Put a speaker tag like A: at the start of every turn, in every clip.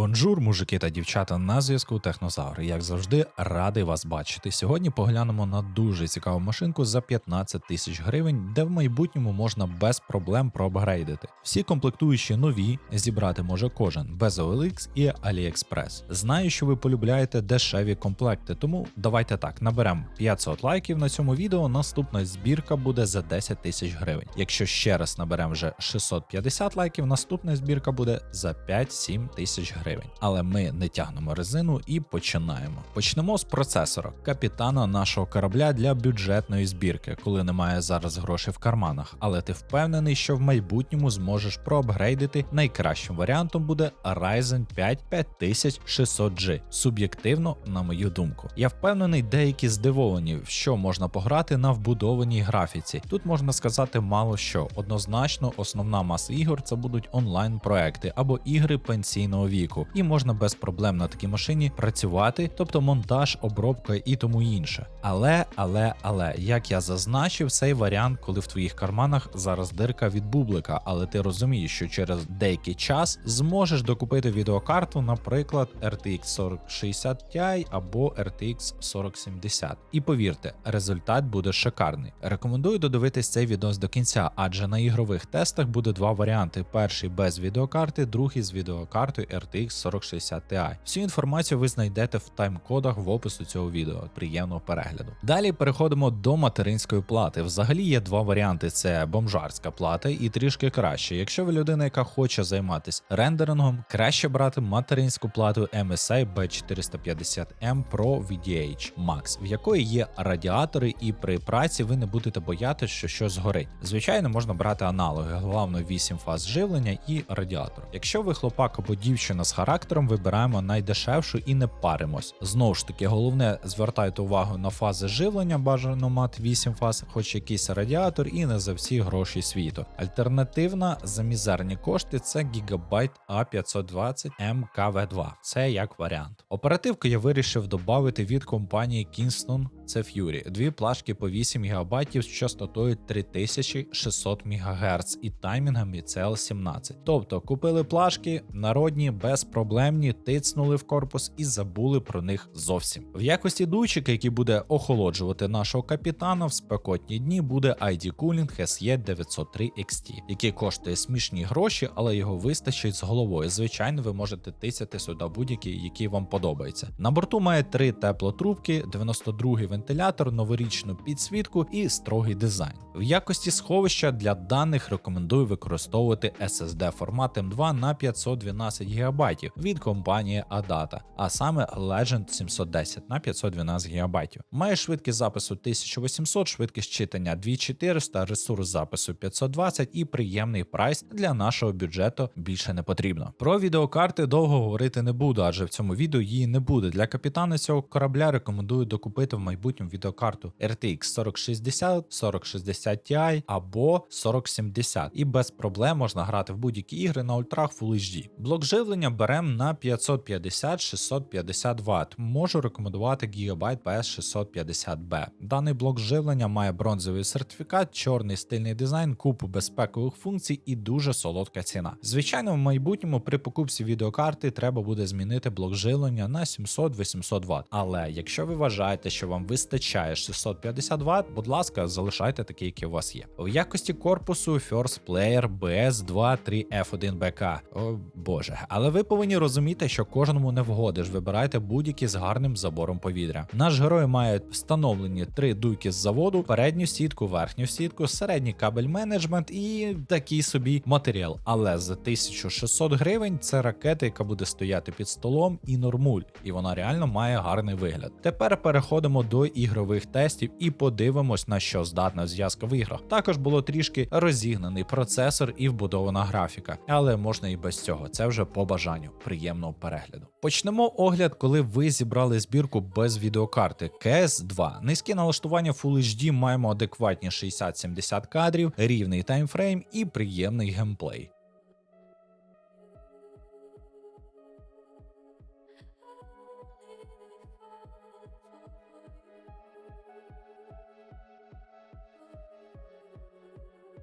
A: Бонжур, мужики та дівчата на зв'язку Технозавр. Як завжди, радий вас бачити. Сьогодні поглянемо на дуже цікаву машинку за 15 тисяч гривень, де в майбутньому можна без проблем проапгрейдити. Всі комплектуючі нові зібрати може кожен без OLX і AliExpress. Знаю, що ви полюбляєте дешеві комплекти, тому давайте так наберемо 500 лайків на цьому відео. Наступна збірка буде за 10 тисяч гривень. Якщо ще раз наберемо вже 650 лайків, наступна збірка буде за 5-7 тисяч гривень. Але ми не тягнемо резину і починаємо. Почнемо з процесора, капітана нашого корабля для бюджетної збірки, коли немає зараз грошей в карманах. Але ти впевнений, що в майбутньому зможеш проапгрейдити. Найкращим варіантом буде Ryzen 5 5600G. Суб'єктивно, на мою думку. Я впевнений, деякі здивовані, що можна пограти на вбудованій графіці. Тут можна сказати мало що. Однозначно, основна маса ігор це будуть онлайн проекти або ігри пенсійного віку, і можна без проблем на такій машині працювати, тобто монтаж, обробка і тому інше. Але, але, але, як я зазначив, цей варіант, коли в твоїх карманах зараз дирка від бублика, але ти розумієш, що через деякий час зможеш докупити відеокарту, наприклад, RTX 4060 Ti або RTX 4070. І повірте, результат буде шикарний. Рекомендую додивитись цей відос до кінця, адже на ігрових тестах буде два варіанти: перший без відеокарти, другий з відеокартою RTX 4060 Ti. Всю інформацію ви знайдете в тайм-кодах в опису цього відео. Приємного перегляду. Далі переходимо до материнської плати. Взагалі є два варіанти: це бомжарська плата і трішки краще. Якщо ви людина, яка хоче займатися рендерингом, краще брати материнську плату MSI B450M Pro VDH Max, в якої є радіатори, і при праці ви не будете боятися, що щось згорить. Звичайно, можна брати аналоги, головно 8 фаз живлення і радіатор. Якщо ви хлопак або дівчина з характером, вибираємо найдешевшу і не паримось. Знову ж таки, головне звертайте увагу на фази живлення, бажано мати 8 фаз, хоч якийсь радіатор, і не за всі гроші світу. Альтернативна за мізерні кошти це Gigabyte A520 MKV2. Це як варіант. Оперативку я вирішив додати від компанії Kingston. Це Fury. Дві плашки по 8 ГБ з частотою 3600 МГц і таймінгами CL17. Тобто купили плашки, народні, безпроблемні, тицнули в корпус і забули про них зовсім. В якості дуйчика, який буде охолоджувати нашого капітана, в спекотні дні буде ID Cooling SE 903 XT, який коштує смішні гроші, але його вистачить з головою. Звичайно, ви можете тисяти сюди будь-який, який вам подобається. На борту має три теплотрубки, 92-й вентилятор, новорічну підсвітку і строгий дизайн. В якості сховища для даних рекомендую використовувати SSD формат M2 на 512 ГБ від компанії Adata, а саме Legend 710 на 512 ГБ. Має швидкість запису 1800, швидкість читання 2400, ресурс запису 520 і приємний прайс для нашого бюджету більше не потрібно. Про відеокарти довго говорити не буду, адже в цьому відео її не буде. Для капітана цього корабля рекомендую докупити в майбутньому відеокарту RTX 4060, 4060 Ti або 4070, і без проблем можна грати в будь-які ігри на ультрах Full HD. Блок живлення беремо на 550-650 Вт. Можу рекомендувати Gigabyte PS650B. Даний блок живлення має бронзовий сертифікат, чорний стильний дизайн, купу безпекових функцій і дуже солодка ціна. Звичайно, в майбутньому при покупці відеокарти треба буде змінити блок живлення на 700-800 Вт. Але якщо ви вважаєте, що вам вистачає 650 Вт, будь ласка, залишайте такі, які у вас є. В якості корпусу First Player BS23F1BK. О боже, але ви повинні розуміти, що кожному не вгодиш. Вибирайте будь-які з гарним забором повітря. Наш герой має встановлені три дуйки з заводу, передню сітку, верхню сітку, середній кабель менеджмент і такий собі матеріал. Але за 1600 гривень це ракета, яка буде стояти під столом і нормуль, і вона реально має гарний вигляд. Тепер переходимо до ігрових тестів і подивимось на що здатна зв'язка в іграх. Також було трішки розігнаний процесор і вбудована графіка, але можна і без цього. Це вже по бажанню. Приємного перегляду. Почнемо огляд, коли ви зібрали збірку без відеокарти cs 2 Низьке налаштування Full HD маємо адекватні 60-70 кадрів, рівний таймфрейм і приємний геймплей.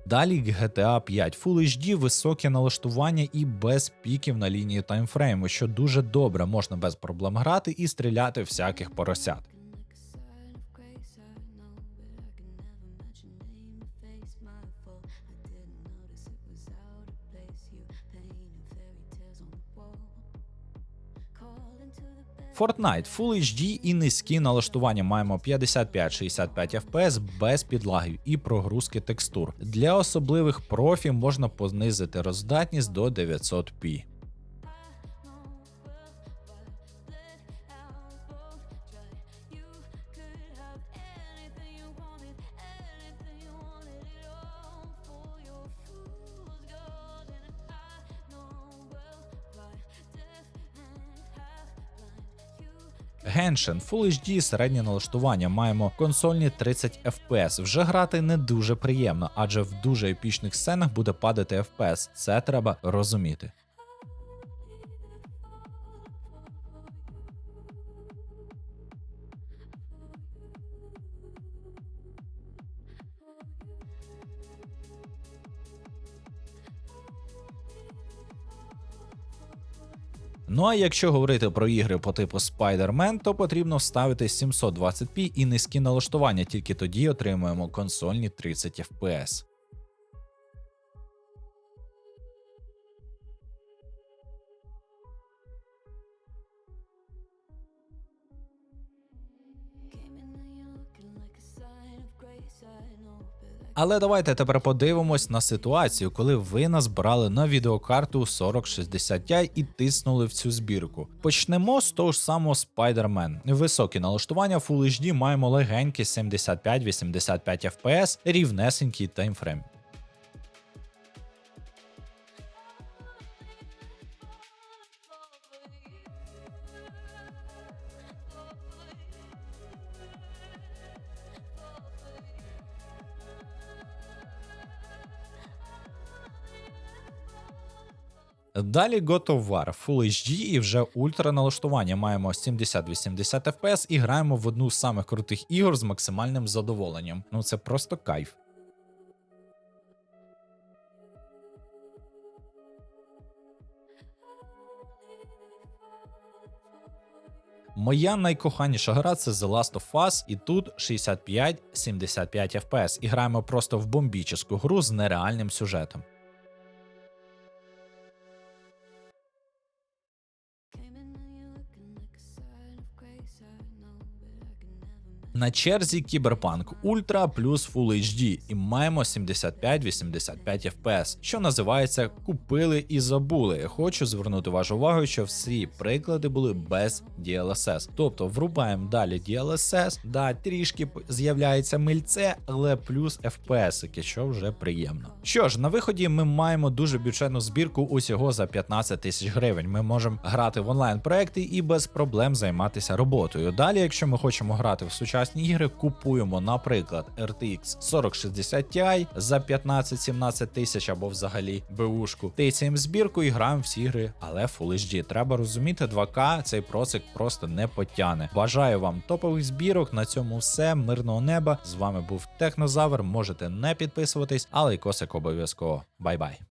A: Далі GTA 5 Full HD, високе налаштування і без піків на лінії таймфрейму, що дуже добре можна без проблем грати і стріляти всяких поросят. Fortnite Full HD і низькі налаштування маємо 55-65 FPS без підлагів і прогрузки текстур. Для особливих профі можна понизити роздатність до 900p. Genshin Full HD середнє налаштування маємо консольні 30 FPS. Вже грати не дуже приємно, адже в дуже епічних сценах буде падати FPS. Це треба розуміти. Ну а якщо говорити про ігри по типу Spider-Man, то потрібно вставити 720p і низькі налаштування, тільки тоді отримуємо консольні 30 FPS. Але давайте тепер подивимось на ситуацію, коли ви назбирали на відеокарту 4060 Ti і тиснули в цю збірку. Почнемо з того ж самого Spider-Man. Високі налаштування Full HD маємо легенькі 75-85 FPS, рівнесенький таймфрейм. Далі God of War Full HD і вже ультра налаштування. Маємо 70-80 FPS і граємо в одну з самих крутих ігор з максимальним задоволенням. Ну це просто кайф. Моя найкоханіша гра це The Last of Us, і тут 65-75 FPS. І граємо просто в бомбічну гру з нереальним сюжетом. На черзі Кіберпанк Ультра плюс Full HD і маємо 75-85 FPS, що називається купили і забули. Хочу звернути вашу увагу, що всі приклади були без DLSS. Тобто врубаємо далі DLSS, да, трішки з'являється мильце, але плюс FPS, що вже приємно. Що ж, на виході ми маємо дуже бюджетну збірку усього за 15 тисяч гривень. Ми можемо грати в онлайн проекти і без проблем займатися роботою. Далі, якщо ми хочемо грати в сучасні ігри, купуємо, наприклад, RTX 4060 Ti за 15-17 тисяч або взагалі беушку. Тицяємо збірку і граємо всі ігри, але Full HD. Треба розуміти, 2К цей процик просто не потяне. Бажаю вам топових збірок. На цьому все. Мирного неба. З вами був Технозавр. Можете не підписуватись, але й косик обов'язково. Бай-бай.